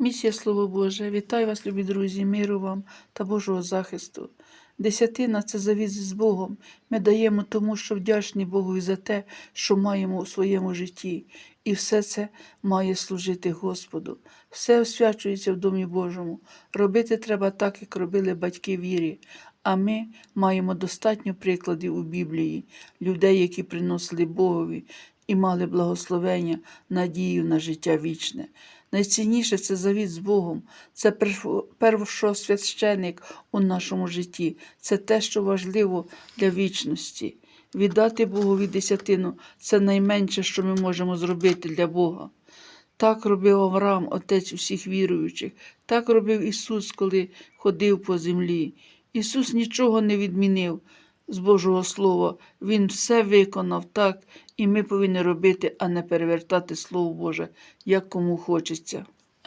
Місія Слово Боже, вітаю вас, любі друзі, миру вам та Божого захисту. Десятина це завіт з Богом. Ми даємо тому, що вдячні Богу за те, що маємо у своєму житті. І все це має служити Господу. Все освячується в Домі Божому. Робити треба так, як робили батьки вірі. А ми маємо достатньо прикладів у Біблії, людей, які приносили Богові і мали благословення, надію на життя вічне. Найцінніше це завіт з Богом, це першо- першосвященик у нашому житті, це те, що важливо для вічності. Віддати Богові десятину це найменше, що ми можемо зробити для Бога. Так робив Авраам, отець усіх віруючих, так робив Ісус, коли ходив по землі. Ісус нічого не відмінив з Божого Слова. Він все виконав так, і ми повинні робити, а не перевертати Слово Боже, як кому хочеться.